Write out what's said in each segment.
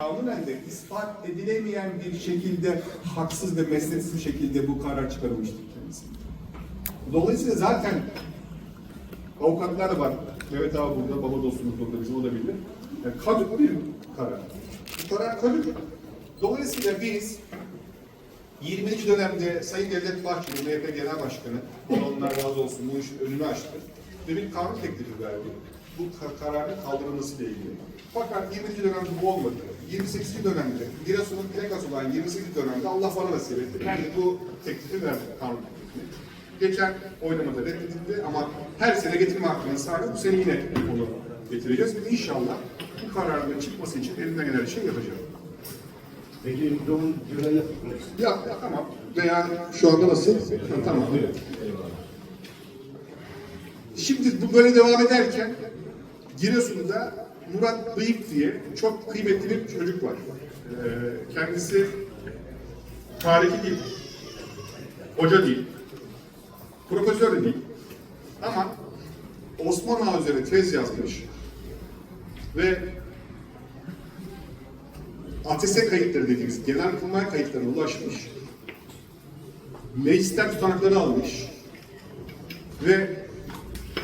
Kanunen de ispat edilemeyen bir şekilde haksız ve mesnetsiz şekilde bu karar çıkarılmıştır kendisi. Dolayısıyla zaten avukatlar da var. Mehmet abi burada, baba dostumuz burada bizim olabilir. Yani kadük bir karar. Bu karar kadük. Dolayısıyla biz 20. dönemde Sayın Devlet Bahçeli, MHP Genel Başkanı, ondan razı olsun bu işin önünü açtı ve bir kanun teklifi verdi. Bu ka- kararın kaldırılmasıyla ilgili. Fakat 20. dönemde bu olmadı. 28. dönemde, Giresun'un plakası olan 28. dönemde Allah bana nasip etti. Ben de bu teklifi verdim, teklifini. Geçen oylamada reddedildi ama her sene getirme hakkına sahip. Bu sene yine onu getireceğiz inşallah bu kararın çıkması için elimden gelen şeyi yapacağım. Peki doğum göre Ya tamam. Veya şu anda nasıl? Ha, tamam. Şimdi bu böyle devam ederken Giresun'da Murat Bıyık diye çok kıymetli bir çocuk var. Ee, kendisi tarihi değil, hoca değil, profesör de değil. Ama Osman Ağa üzerine tez yazmış ve ATS kayıtları dediğimiz genelkurmay kayıtlarına ulaşmış. Meclisten tutanakları almış. Ve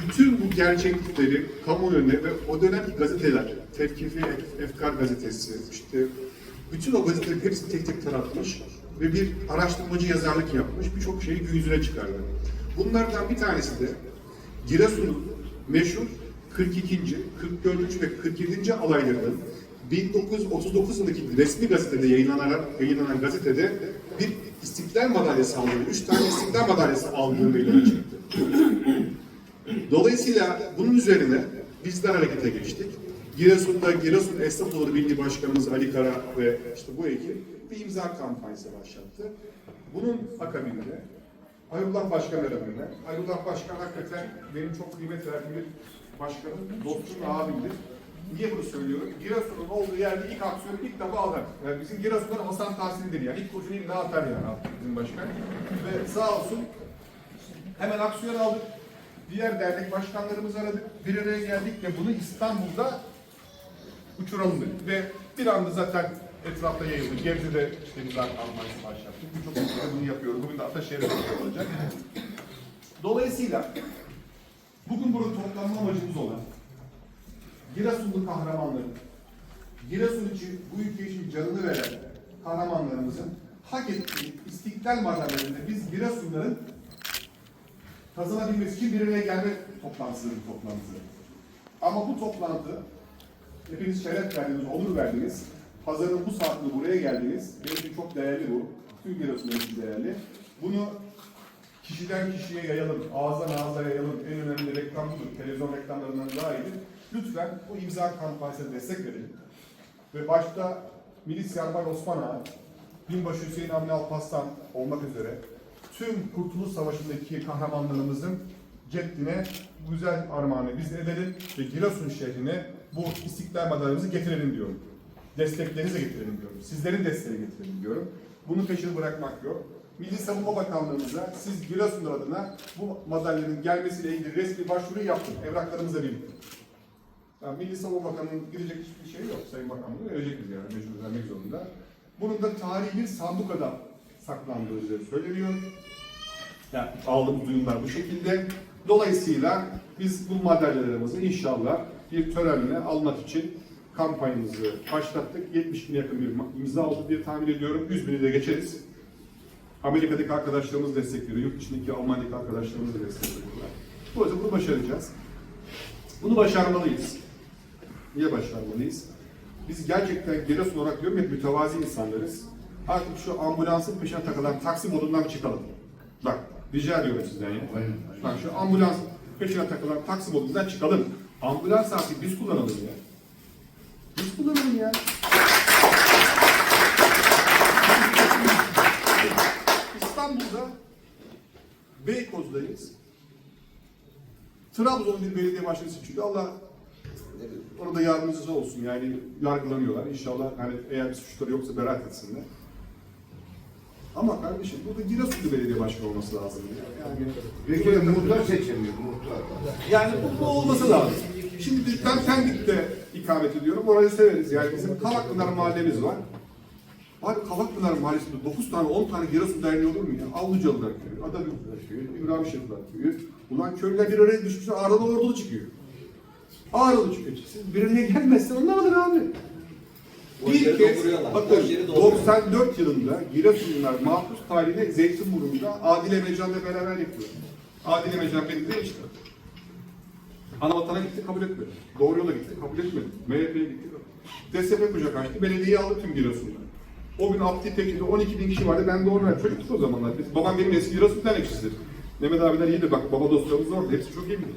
bütün bu gerçeklikleri kamuoyuna ve o dönemki gazeteler, Tevkifi Efkar gazetesi, işte bütün o gazetelerin hepsini tek tek taratmış ve bir araştırmacı yazarlık yapmış, birçok şeyi gün yüzüne çıkardı. Bunlardan bir tanesi de Giresun'un meşhur 42. 44. ve 47. alaylarının 1939 yılındaki resmi gazetede yayınlanan, yayınlanan gazetede bir İstiklal Madalyası aldığını, üç tane İstiklal Madalyası aldığını meydana. Dolayısıyla bunun üzerine bizler harekete geçtik. Giresun'da Giresun Esnaf Odası Birliği Başkanımız Ali Kara ve işte bu ekip bir imza kampanyası başlattı. Bunun akabinde Hayrullah Başkan arabında. Hayrullah Başkan hakikaten benim çok kıymet verdiğim bir başkanım, dostum ve abimdir. Niye bunu söylüyorum? Giresun'un olduğu yerde ilk aksiyonu ilk defa alır. Yani bizim Giresun'dan Hasan Tahsin'dir yani. İlk kurşunu illa atar yani bizim başkan. Ve sağ olsun hemen aksiyon aldık. Diğer dernek başkanlarımızı aradık. Bir araya geldik ve bunu İstanbul'da uçuralım dedik. Ve bir anda zaten etrafta yayıldı. Gebze'de işte imza kampanyası başlattık. Birçok ülkede bunu yapıyoruz. Bugün de Ataşehir'de de olacak. Dolayısıyla bugün burada toplanma amacımız olan Giresunlu kahramanların, Giresun için, bu ülke için canını veren kahramanlarımızın hak ettiği istiklal madalyalarında biz Giresunların kazanabilmesi için bir araya gelme toplantısıdır bu toplantısı. Ama bu toplantı hepiniz şeref verdiniz, onur verdiniz. Pazarın bu saatinde buraya geldiniz. Benim için çok değerli bu. Tüm Giresun'un için değerli. Bunu kişiden kişiye yayalım, ağızdan ağza yayalım. En önemli reklam budur. Televizyon reklamlarından daha iyidir. Lütfen bu imza kampanyasına destek verelim. Ve başta Milis Yarbay Osman Ağa, Binbaşı Hüseyin Avni Alparslan olmak üzere tüm Kurtuluş Savaşı'ndaki kahramanlarımızın ceddine güzel armağanı biz de edelim ve Giresun şehrine bu istiklal madalyamızı getirelim diyorum. Desteklerinizi getirelim diyorum. Sizlerin desteğini getirelim diyorum. Bunu peşini bırakmak yok. Milli Savunma Bakanlığımıza siz Giresunlar adına bu madalyanın gelmesiyle ilgili resmi başvuru yaptın. Evraklarımızla birlikte. Yani Milli Savunma Bakanı'nın gidecek hiçbir şey yok. Sayın Bakanlığı verecek biz yani mecbur vermek zorunda. Bunun da tarihi bir sandukada saklandığı söyleniyor. Yani aldığımız duyumlar bu şekilde. Dolayısıyla biz bu madalyalarımızı inşallah bir törenle almak için kampanyamızı başlattık. 70 bin yakın bir imza oldu diye tahmin ediyorum. 100 bini de geçeriz. Amerika'daki arkadaşlarımız destekliyor. Yurt dışındaki Almanya'daki arkadaşlarımız da destekliyorlar. Dolayısıyla bunu başaracağız. Bunu başarmalıyız. Niye başarmalıyız? Biz gerçekten Giresun olarak diyorum ya mütevazi insanlarız. Artık şu ambulansın peşine takılan taksi modundan çıkalım. Rica ediyorum sizden ya. Bak şu ambulans peşine takılan taksi modundan çıkalım. Ambulans artık biz kullanalım ya. Biz kullanalım ya. İstanbul'da Beykoz'dayız. Trabzon'un bir belediye başkanı seçiliyor. Allah orada yardımcısı olsun yani yargılanıyorlar. İnşallah hani eğer bir suçları yoksa beraat etsinler. Ama kardeşim burada Giresunlu belediye başkanı olması lazım. ya. Yani Peki muhtar seçemiyor muhtar. yani bu, bu olması lazım. Şimdi ben Pendik'te ikamet ediyorum. Orayı severiz. Yani bizim Kavakpınar mahallemiz var. Abi Kavakpınar mahallesinde 9 tane 10 tane Giresun derneği olur mu ya? Avlucalılar köyü, Adabükler köyü, İbrahim Şefler köyü. Ulan köylüler bir araya düşmüşler arada ordulu çıkıyor. Ağrılı çıkıyor. Siz bir araya gelmezsen onlar alır abi. Bir kez, bakın Boş yeri dolduruyorlar. 94 yılında Giresunlular mahpus tarihine Zeytinburnu'nda Adile Mecan'la beraber yapıyor. Adile Mecan beni de işte. Anavatana gitti kabul etmedi. Doğru yola gitti kabul etmedi. MHP'ye gitti. DSP kucak açtı. Belediyeyi aldı tüm Giresun'da. O gün Abdi Tekin'de 12 bin kişi vardı. Ben de orada çocuktuk o zamanlar. Biz, babam benim eski Giresun dernekçisidir. Mehmet abiler iyidir. Bak baba dostlarımız orada. Hepsi çok iyi bilir.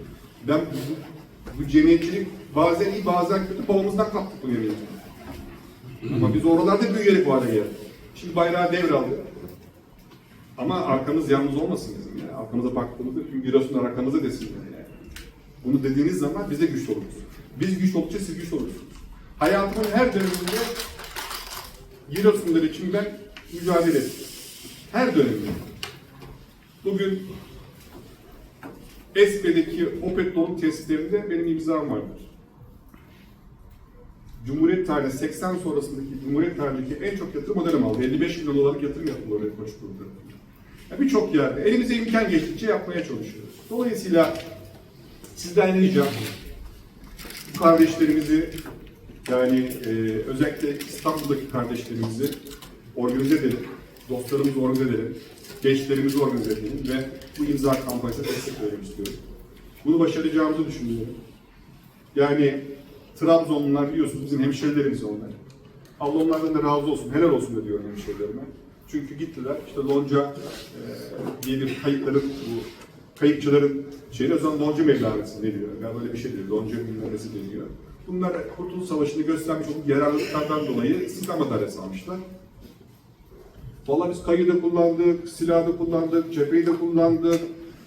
Ben bu, bu cemiyetçilik bazen iyi bazen kötü. Babamızdan kaptık bu cemiyeti. Ama biz oralarda büyüyerek bu hale geldik. Şimdi bayrağı devraldı. Ama arkamız yalnız olmasın bizim ya. Arkamıza baktığımızda tüm Giresunlar arkamıza desinler yani. Bunu dediğiniz zaman biz de güçlü oluruz. Biz güç oldukça siz güç olursunuz. Hayatımın her döneminde Giresunlar için ben mücadele ettim. Her döneminde. Bugün Espe'deki Opet dolum tesislerinde benim imzam vardır. Cumhuriyet tarihinde 80 sonrasındaki Cumhuriyet tarihindeki en çok yatırım o dönem aldı. 55 milyon dolarlık yatırım yapıldı oraya Koçburnu tarafında. Yani Birçok yerde elimize imkan geçtikçe yapmaya çalışıyoruz. Dolayısıyla sizden ricam bu kardeşlerimizi yani e, özellikle İstanbul'daki kardeşlerimizi organize edelim, dostlarımızı organize edelim, gençlerimizi organize edelim ve bu imza kampanyasına destek verelim istiyorum. Bunu başaracağımızı düşünüyorum. Yani Trabzonlular biliyorsunuz bizim hemşerilerimiz onlar. Allah onlardan da razı olsun, helal olsun da diyorum hemşerilerime. Çünkü gittiler, işte lonca e, diye bir kayıtların, bu kayıkçıların şeyi o zaman lonca mevlanesi deniyor. Yani böyle bir şey diyor, lonca mevlanesi deniyor. Bunlar Kurtuluş Savaşı'nda göstermiş olduğu yararlılıklardan dolayı istiklal madalyası almışlar. Vallahi biz kayı da kullandık, silahı da kullandık, cepheyi de kullandık.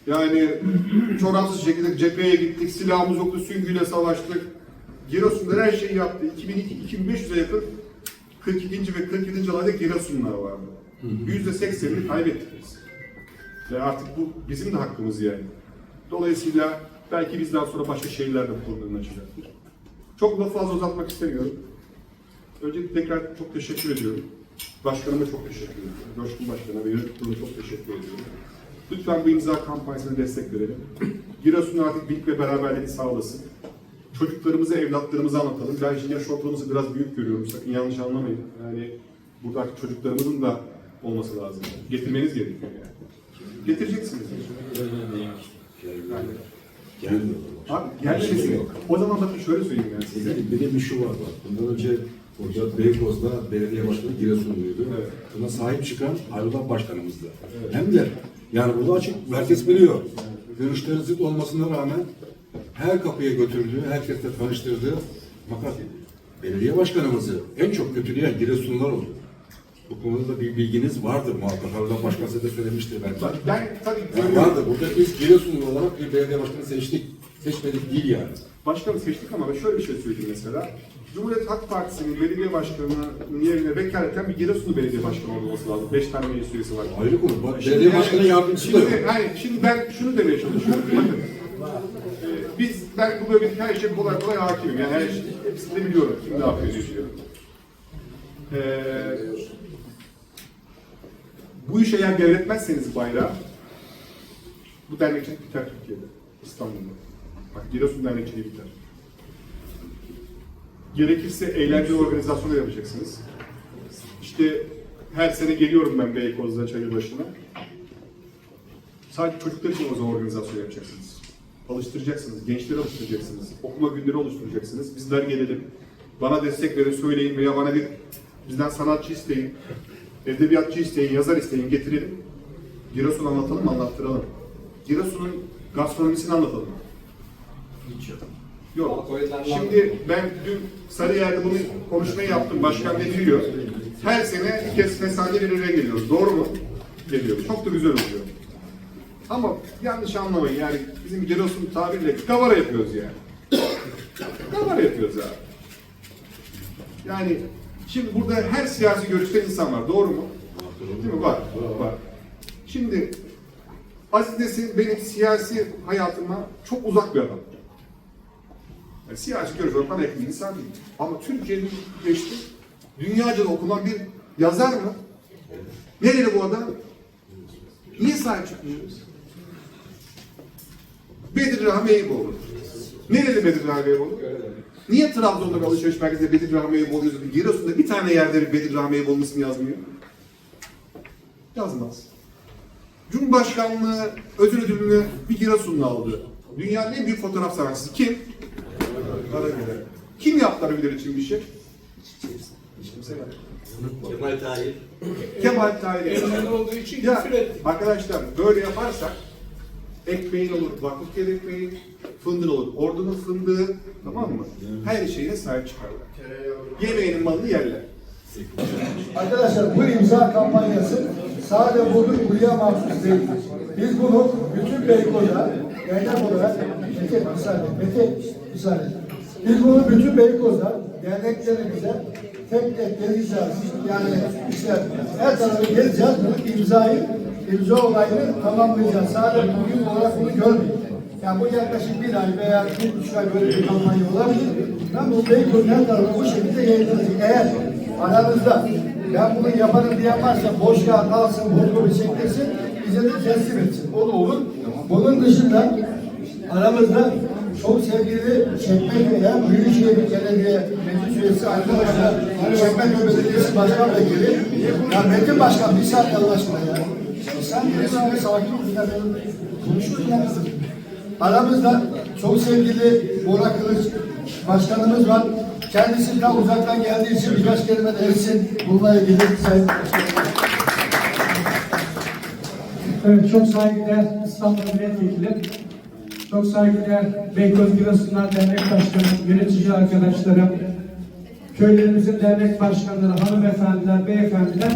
Yani çorapsız şekilde cepheye gittik, silahımız yoktu, süngüyle savaştık. Giresun'da her şeyi yaptı. 2002-2500'e yakın 42. ve 47. alayda Giresunlar vardı. Yüzde 80'ini kaybettik biz. Ve artık bu bizim de hakkımız yani. Dolayısıyla belki bizden sonra başka şehirler de bu konuların açacaktır. Çok lafı fazla uzatmak istemiyorum. Öncelikle tekrar çok teşekkür ediyorum. Başkanıma çok teşekkür ediyorum. Coşkun Başkan'a ve yönetim kuruluna çok teşekkür ediyorum. Lütfen bu imza kampanyasına destek verelim. Giresun artık birlik ve beraberliğini sağlasın. Çocuklarımızı, evlatlarımızı anlatalım. Ben şimdi yaş ortalaması biraz büyük görüyorum. Sakın yanlış anlamayın. Yani burada artık çocuklarımızın da olması lazım. Getirmeniz gerekiyor yani. Getireceksiniz. Yani. Gelmiyor. Abi. O zaman bakın şöyle söyleyeyim ben size. Bir de bir şu var bak. Bundan önce Hoca Beykoz'da belediye başkanı Giresunluydu. Evet. Buna sahip çıkan Ayrılan başkanımızdı. Hem de yani burada açık herkes biliyor. Görüşleri zıt olmasına rağmen her kapıya götürdüğü, herkesle tanıştırdığı fakat belediye başkanımızı en çok kötüleyen Giresunlular oldu. Bu konuda da bir bilginiz vardır muhakkak. Başkan size de söylemiştir belki. Ben tabii Yani görüyorum. vardır. Burada biz Giresunlu olarak bir belediye başkanı seçtik. Seçmedik değil yani. Başkanı seçtik ama ben şöyle bir şey söyleyeyim mesela. Cumhuriyet Halk Partisi'nin belediye başkanının yerine vekaleten bir Giresunlu belediye başkanı olması lazım. Beş tane meclis üyesi var. Ayrı konu. Bak, belediye yani- başkanı yardımcısı da yok. Hayır, şimdi ben şunu demeye çalışıyorum. Bakın, ben bu bölgedeki her şeye kolay kolay hakimim. Yani her şey, hepsini biliyorum. Kim ne yapıyor, diyor. Ee, bu işe eğer devretmezseniz bayrağı, bu dernekçilik biter Türkiye'de, İstanbul'da. Bak Giresun dernekçiliği biter. Gerekirse eğlence organizasyonu yapacaksınız. İşte her sene geliyorum ben Beykoz'da Çayırbaşı'na. Sadece çocuklar için o zaman organizasyon yapacaksınız. Alıştıracaksınız, gençleri alıştıracaksınız, okuma günleri oluşturacaksınız. Bizler gelelim, bana destek verin, söyleyin veya bana bir bizden sanatçı isteyin, edebiyatçı isteyin, yazar isteyin, getirelim. Giresun anlatalım, anlattıralım. Giresun'un gastronomisini anlatalım. Yok. Şimdi ben dün Sarıyer'de bunu konuşmayı yaptım. Başkan ne biliyor? Her sene bir kez mesane bir araya geliyoruz. Doğru mu? Geliyoruz. Çok da güzel oluyor. Ama yanlış anlamayın yani bizim Giresun tabirle kavara yapıyoruz yani. kavara yapıyoruz abi. Yani şimdi burada her siyasi görüşte insan var. Doğru mu? Değil mi? Var. Var. Şimdi Aziz Nesin benim siyasi hayatıma çok uzak bir adam. Yani siyasi görüş olarak bana yakın insan değil. Ama Türkiye'nin geçti, dünyaca da okunan bir yazar mı? Nereli bu adam? Niye sahip çıkmıyoruz? Bedir Rahmi Eyüboğlu. Nereli Bedir Rahmi Eyüboğlu? Niye Trabzon'da bir alışveriş merkezinde Bedir Rahmi Eyüboğlu yazıyor? Giresun'da bir tane yerde Bedir Rahmi Eyüboğlu'nun ismi yazmıyor. Yazmaz. Cumhurbaşkanlığı ödül ödülünü bir Giresunlu aldı. Dünyanın en büyük fotoğraf sanatçısı kim? Karagöre. Kim yaptı Aragöre için bir şey? Hiç kimse yapmadı. Kemal Tahir. Kemal Tahir. Ermeni olduğu için Ya küfür etti. arkadaşlar böyle yaparsak ekmeğin olur vakıf ekmeğin, fındığın olur ordunun fındığı tamam mı? Her şeyine sahip çıkarlar. Yemeğinin malını yerler. Arkadaşlar bu imza kampanyası sadece bugün buraya mahsus değil. Biz bunu bütün Beykoz'a dernek olarak Mete müsaade, Mete müsaade. Biz bunu bütün Beykoz'a derneklerimize tek tek gezeceğiz. Yani işte her tarafı gezeceğiz. Bu imzayı, imza olayını tamamlayacağız. Sadece bugün olarak bunu görmeyin. Yani bu yaklaşık bir ay veya bir buçuk ay böyle bir kampanya olabilir. Ben bu Beykoz'un her bu şekilde yayınlayacağız. Eğer aranızda ben bunu yaparım diyen varsa boş kağıt alsın, fotoğrafı çektirsin, bize de teslim etsin. O da olur. Bunun dışında aramızda çok sevgili Çekmeköy'e Büyükşehir Belediye Meclis Üyesi arkadaşlar, Çekmeköy Belediyesi Başkan Vekili, ya Metin Başkan bir saniye Allah aşkına ya. Saniye bir sakin benim konuşuyoruz ya. Aramızda çok sevgili Bora Kılıç Başkanımız var. Kendisi tam uzaktan geldiği için birkaç kelime de etsin. Bununla ilgili Sayın Evet, çok saygıdeğer İstanbul Milletvekili, çok saygıdeğer Beykoz Giresunlar Dernek Başkanı, yönetici arkadaşlarım, köylerimizin dernek başkanları, hanımefendiler, beyefendiler,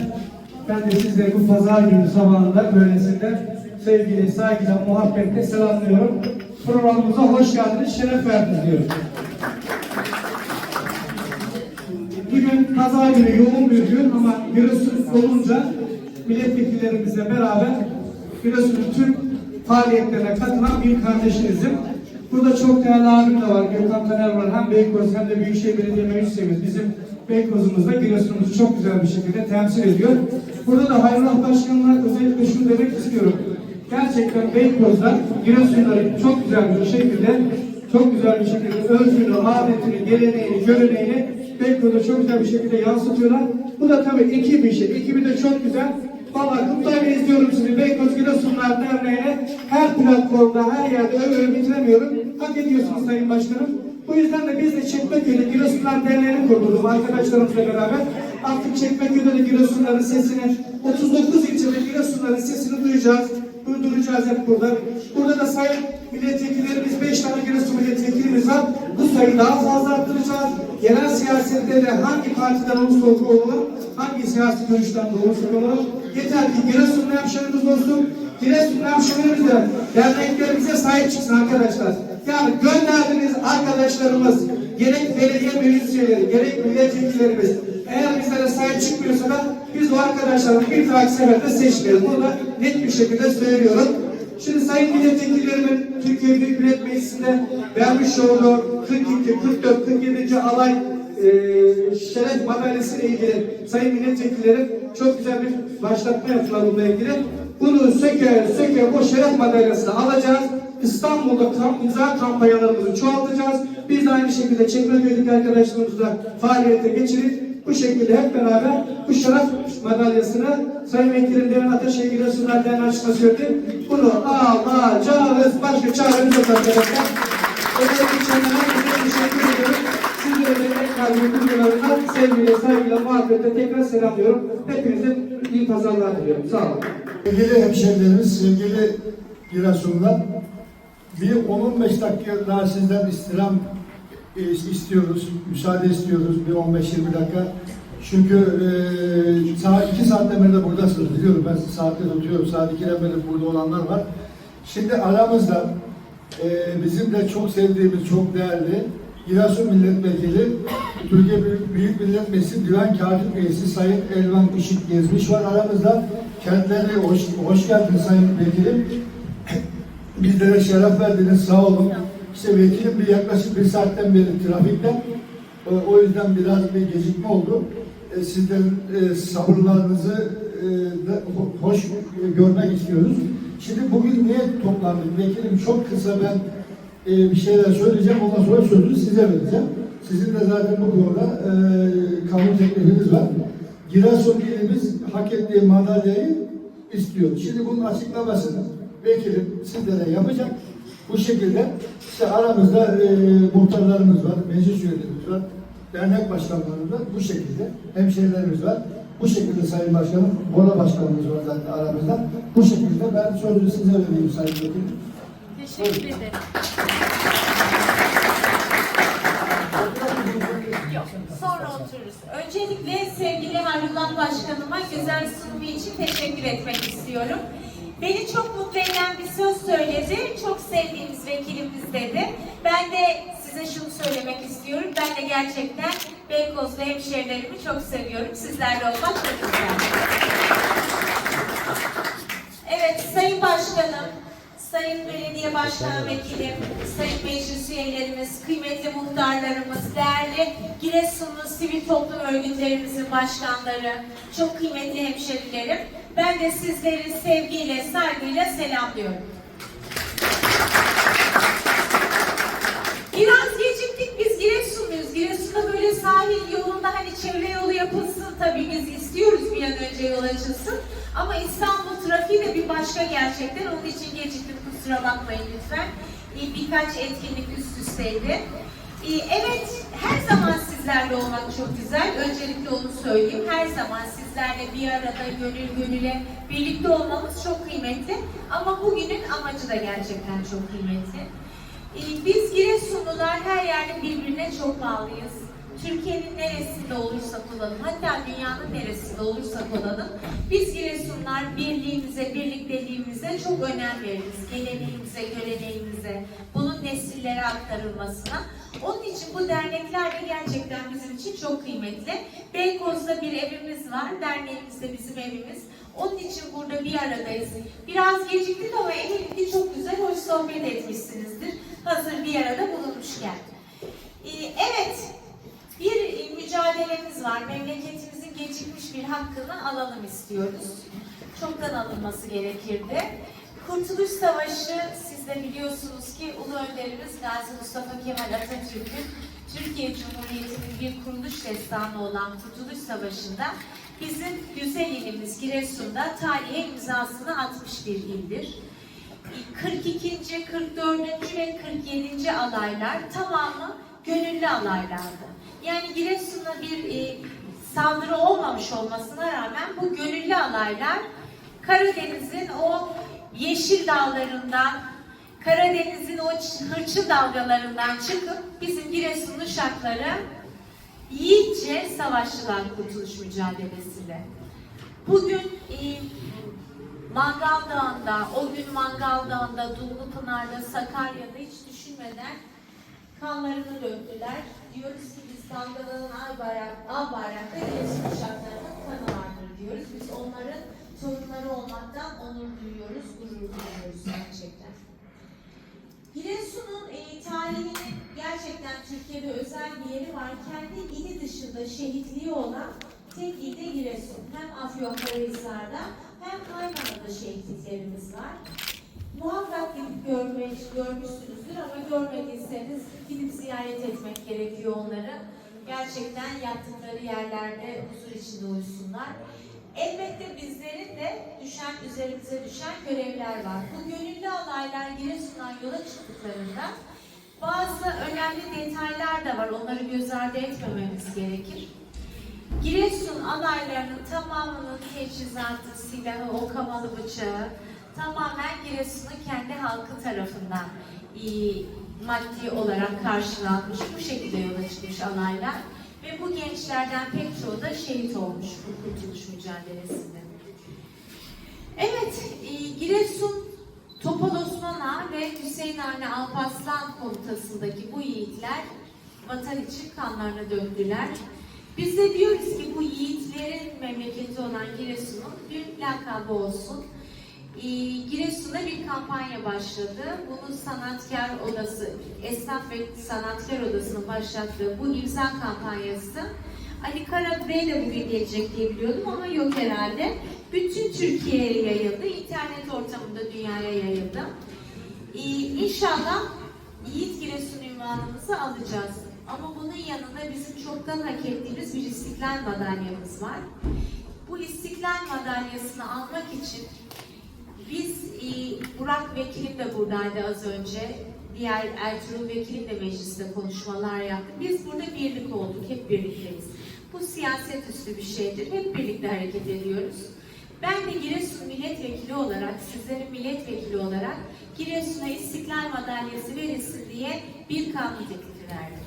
ben de sizleri bu pazar günü zamanında böylesinde sevgili, saygıyla, muhabbetle selamlıyorum. Programımıza hoş geldiniz, şeref verdiniz diyorum. Bugün pazar günü yoğun bir gün ama Giresun olunca milletvekillerimizle beraber Giresun'un tüm faaliyetlerine katılan bir kardeşinizim. Burada çok değerli abim de var, Gökhan Taner var. Hem Beykoz hem de Büyükşehir Belediye Meclis. Bizim Beykoz'umuzda Giresun'umuzu çok güzel bir şekilde temsil ediyor. Burada da Hayrullah Başkanı'na özellikle şunu demek istiyorum. Gerçekten Beykoz'da Giresunları çok güzel bir şekilde çok güzel bir şekilde özgünü, adetini, geleneğini, göreneğini Beykoz'da çok güzel bir şekilde yansıtıyorlar. Bu da tabii ekip işi. Ekibi de çok güzel. Valla kutlayla izliyorum sizi. Beykoz Giresunlar Derneği'ne her platformda, her yerde övüyorum, bitiremiyorum. Hak ediyorsunuz Sayın Başkanım. Bu yüzden de biz de Çekmeköy'de Giresunlar Derneği'ni kurduk arkadaşlarımızla beraber. Artık Çekmeköy'de de Giresunların sesini, 39 ilçede Giresunların sesini duyacağız. Durduracağız hep burada. Burada da sayın milletvekillerimiz, 5 tane Giresun milletvekilimiz var. Bu sayıyı daha fazla arttıracağız. Genel siyasette de hangi partiden olursa olalım, hangi siyasi görüşten de olursa olalım. Yeter ki Giresunlu hemşehrimiz olsun. Giresunlu hemşehrimiz de derneklerimize sahip çıksın arkadaşlar. Yani gönderdiğiniz arkadaşlarımız, gerek belediye meclis üyeleri, gerek milletvekillerimiz, eğer bizlere sahip çıkmıyorsa da biz o arkadaşları bir dahaki seferde seçmeyiz. Bunu da net bir şekilde söylüyorum. Şimdi sayın milletvekillerimin Türkiye Büyük Millet Meclisi'nde vermiş olduğu 42, 44, 47. alay e, şeref madalyası ile ilgili sayın milletvekillerim çok güzel bir başlatma yaptılar bununla ilgili. Bunu söke söke bu şeref madalyasını alacağız. İstanbul'da kamp, imza kampanyalarımızı çoğaltacağız. Biz de aynı şekilde Çekmeköy'deki arkadaşlarımızla faaliyete geçirip bu şekilde hep beraber bu şeref madalyasını Sayın Vekilim Derin Ateşe Giresunlar Derneği açıkması söyledi. Bunu alacağız. Başka çaremiz yok arkadaşlar. Özellikle herkese teşekkür ediyorum. Sizlere de tekrar yurtlarına sevgiyle, saygıyla, muhabbetle tekrar selamlıyorum. Hepinize iyi pazarlar diliyorum. Sağ olun. sevgili hemşehrilerimiz, sevgili Giresunlar, bir 10-15 dakika daha sizden istirham e, istiyoruz, müsaade istiyoruz bir 15-20 dakika. Çünkü e, saat 2 saatten beri de buradasınız biliyorum. Ben saatleri tutuyorum. Saat 2'den beri burada olanlar var. Şimdi aramızda e, bizim de çok sevdiğimiz, çok değerli Giresun Milletvekili, Türkiye Büyük, Millet Meclisi Güven Katip Üyesi Sayın Elvan Işık Gezmiş var aramızda. Kendilerine hoş, hoş geldiniz Sayın Vekilim. Bizlere şeref verdiniz, sağ olun. İşte vekilim bir yaklaşık bir saatten beri trafikte. E, O yüzden biraz bir gecikme oldu. E, Sizlerin e, sabırlarınızı hoş görmek istiyoruz. Şimdi bugün niye toplandık? Vekilim çok kısa ben bir şeyler söyleyeceğim. Ondan sonra sözü size vereceğim. Sizin de zaten bu konuda kanun teklifiniz var. Giresun ilimiz hak ettiği madalyayı istiyor. Şimdi bunun açıklamasını vekilim sizlere yapacak. Bu şekilde işte aramızda e, muhtarlarımız var, meclis üyelerimiz var, dernek başkanlarımız var. Bu şekilde hemşehrilerimiz var. Bu şekilde Sayın Başkanım, Bora Başkanımız var zaten aramızda. Bu şekilde ben sözü size vereyim Sayın Vekilim. Teşekkür ederim. Sonra otururuz. Öncelikle sevgili Hayrullah Başkanıma güzel sunumu için teşekkür etmek istiyorum. Beni çok mutlu eden bir söz söyledi. Çok sevdiğimiz vekilimiz dedi. Ben de size şunu söylemek istiyorum. Ben de gerçekten Beykozlu hemşehrilerimi çok seviyorum. Sizlerle olmak çok güzel. Evet, Sayın Başkanım, Sayın Belediye Başkan Vekilim, Sayın Meclis Üyelerimiz, kıymetli muhtarlarımız, değerli Giresunlu sivil toplum örgütlerimizin başkanları, çok kıymetli hemşerilerim, ben de sizleri sevgiyle, saygıyla selamlıyorum. Biraz geciktik biz Giresunluyuz. Giresun'da böyle sahil yolunda hani çevre yolu yapılsın tabii biz istiyoruz bir an önce yol açılsın. Ama İstanbul trafiği de bir başka gerçekten. Onun için geciktim kusura bakmayın lütfen. Birkaç etkinlik üst üsteydi. Ee, Evet, her zaman sizlerle olmak çok güzel. Öncelikle onu söyleyeyim. Her zaman sizlerle bir arada gönül gönüle birlikte olmamız çok kıymetli. Ama bugünün amacı da gerçekten çok kıymetli. Ee, Biz Giresunlular her yerde birbirine çok bağlıyız. Türkiye'nin neresinde olursak olalım, hatta dünyanın neresinde olursak olalım, biz Giresunlar birliğimize, birlikteliğimize çok önem veririz. Geleneğimize, göreneğimize, bunun nesillere aktarılmasına. Onun için bu dernekler de gerçekten bizim için çok kıymetli. Beykoz'da bir evimiz var, derneğimiz de bizim evimiz. Onun için burada bir aradayız. Biraz geciktik ama eminim ki çok güzel, hoş sohbet etmişsinizdir. Hazır bir arada bulunmuşken. Ee, Evet, bir mücadelemiz var. Memleketimizin gecikmiş bir hakkını alalım istiyoruz. Çoktan alınması gerekirdi. Kurtuluş Savaşı, siz de biliyorsunuz ki Ulu Önderimiz Gazi Mustafa Kemal Atatürk'ün Türkiye Cumhuriyeti'nin bir kuruluş destanı olan Kurtuluş Savaşı'nda bizim güzel ilimiz Giresun'da tarihe imzasını atmış bir ildir. 42. 44. ve 47. alaylar tamamı gönüllü alaylardı. Yani Giresun'a bir e, saldırı olmamış olmasına rağmen bu gönüllü alaylar Karadeniz'in o yeşil dağlarından, Karadeniz'in o hırçın dalgalarından çıkıp bizim Giresunlu şartları yiğitçe savaştılar kurtuluş mücadelesinde. Bugün e, Mangal Dağı'nda, o gün Mangal Dağı'nda, Dumlupınar'da, Sakarya'da hiç düşünmeden kanlarını döktüler. Diyoruz ki biz dalgalanan ay Giresun'un e, tarihinin gerçekten Türkiye'de özel bir yeri var. Kendi ili dışında şehitliği olan tek il de Giresun. Hem Afyonkarahisar'da hem Haymana'da şehitliklerimiz var. Muhakkak gidip görme, görmüşsünüzdür ama görmediyseniz gidip ziyaret etmek gerekiyor onları. Gerçekten yattıkları yerlerde huzur içinde uyusunlar. Elbette bizlerin de düşen, üzerimize düşen görevler var. Bu gönüllü alaylar Giresun'dan yola çıktıklarında bazı önemli detaylar da var. Onları göz ardı etmememiz gerekir. Giresun alaylarının tamamının teçhizatı, silahı, o kamalı bıçağı tamamen Giresun'un kendi halkı tarafından e, maddi olarak karşılanmış. Bu şekilde yola çıkmış alaylar. Ve bu gençlerden pek çoğu da şehit olmuş bu kurtuluş mücadelesinde. Evet, e, Giresun Topal Osman Ağa ve Hüseyin Avni Alparslan komutasındaki bu yiğitler vatan için kanlarını döndüler. Biz de diyoruz ki bu yiğitlerin memleketi olan Giresun'un bir lakabı olsun. E, Giresun'da bir kampanya başladı. Bunu Sanatkar Odası, Esnaf ve Sanatkar Odası'nın başlattığı bu imza kampanyası Ali Karabey de bugün gelecek diye biliyordum ama yok herhalde. Bütün Türkiye'ye yayıldı. internet ortamında dünyaya yayıldı. Ee, İnşallah Yiğit Giresun ünvanımızı alacağız. Ama bunun yanında bizim çoktan hak ettiğimiz bir istiklal madalyamız var. Bu istiklal madalyasını almak için biz e, Burak Vekilim de buradaydı az önce. Diğer Ertuğrul Vekilim de mecliste konuşmalar yaptı. Biz burada birlik olduk, hep birlikteyiz. Bu siyaset üstü bir şeydir. Hep birlikte hareket ediyoruz. Ben de Giresun milletvekili olarak, sizlerin milletvekili olarak Giresun'a İstiklal Madalyası verilsin diye bir kanun teklifi verdim.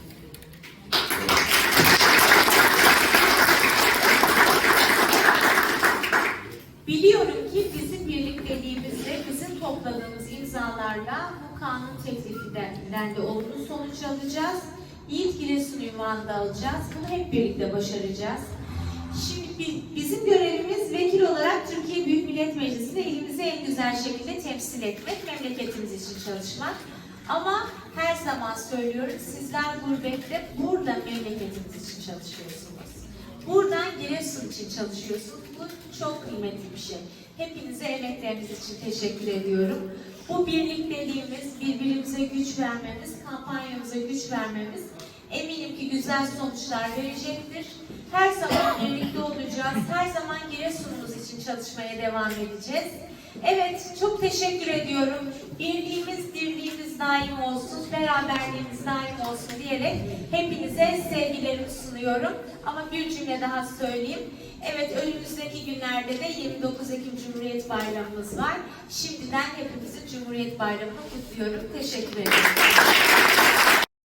Biliyorum ki topladığımız imzalarla bu kanun teklifinden de olumlu sonuç alacağız. Yiğit Giresun ünvanı da alacağız. Bunu hep birlikte başaracağız. Şimdi bi- bizim görevimiz vekil olarak Türkiye Büyük Millet Meclisi'nde elimizi en güzel şekilde temsil etmek, memleketimiz için çalışmak. Ama her zaman söylüyorum, sizler gurbette, burada memleketimiz için çalışıyorsunuz. Giresun için çalışıyorsunuz. Bu çok kıymetli bir şey. Hepinize emekleriniz için teşekkür ediyorum. Bu birlikteliğimiz, birbirimize güç vermemiz, kampanyamıza güç vermemiz eminim ki güzel sonuçlar verecektir. Her zaman birlikte olacağız. Her zaman Giresun'umuz için çalışmaya devam edeceğiz. Evet, çok teşekkür ediyorum. Birliğimiz, dirliğimiz daim olsun, beraberliğimiz daim olsun diyerek hepinize sevgilerimi sunuyorum. Ama bir cümle daha söyleyeyim. Evet, önümüzdeki günlerde de 29 Ekim Cumhuriyet Bayramımız var. Şimdiden hepimizin Cumhuriyet Bayramı'nı kutluyorum. Teşekkür ederim.